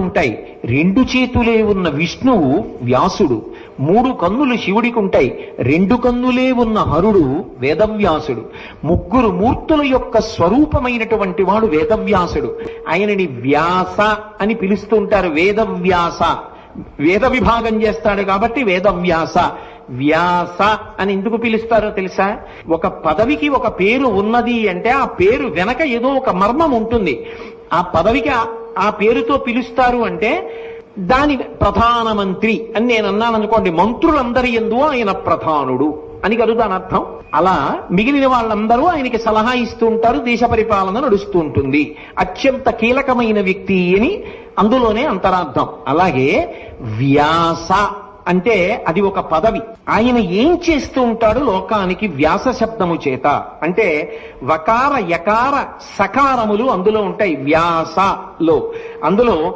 ఉంటాయి. రెండు చేతులే ఉన్న విష్ణువు వ్యాసుడు మూడు కన్నులు శివుడికి ఉంటాయి రెండు కన్నులే ఉన్న హరుడు వేదవ్యాసుడు. ముగ్గురు మూర్తుల యొక్క స్వరూపమైనటువంటి వాడు వేదవ్యాసుడు. ఆయనని వ్యాస అని పిలుస్తూ ఉంటారు వేదవ్యాస. వేద విభాగం చేస్తాడు కాబట్టి వేదవ్యాస. వ్యాస అని ఎందుకు పిలుస్తారో తెలుసా? ఒక పదవికి ఒక పేరు ఉన్నది అంటే ఆ పేరు వెనక ఏదో ఒక మర్మం ఉంటుంది. ఆ పదవికి ఆ- పేరుతో పిలుస్తారు అంటే దాని ప్రధానమంత్రి అని నేను అన్నాను అనుకోండి మంత్రులందరి ఎందు ఆయన ప్రధానుడు అని కదా దాని అర్థం? అలా మిగిలిన వాళ్ళందరూ ఆయనకి సలహా ఇస్తూ ఉంటారు దేశ పరిపాలన నడుస్తూ ఉంటుంది. అత్యంత కీలకమైన వ్యక్తి అని అందులోనే అంతరార్థం. అలాగే వ్యాస అంటే అది ఒక పదవి. ఆయన ఏం చేస్తూ ఉంటాడు లోకానికి వ్యాస శబ్దము చేత? అంటే వకార యకార సకారములు అందులో ఉంటాయి. వ్యాసలో అందులో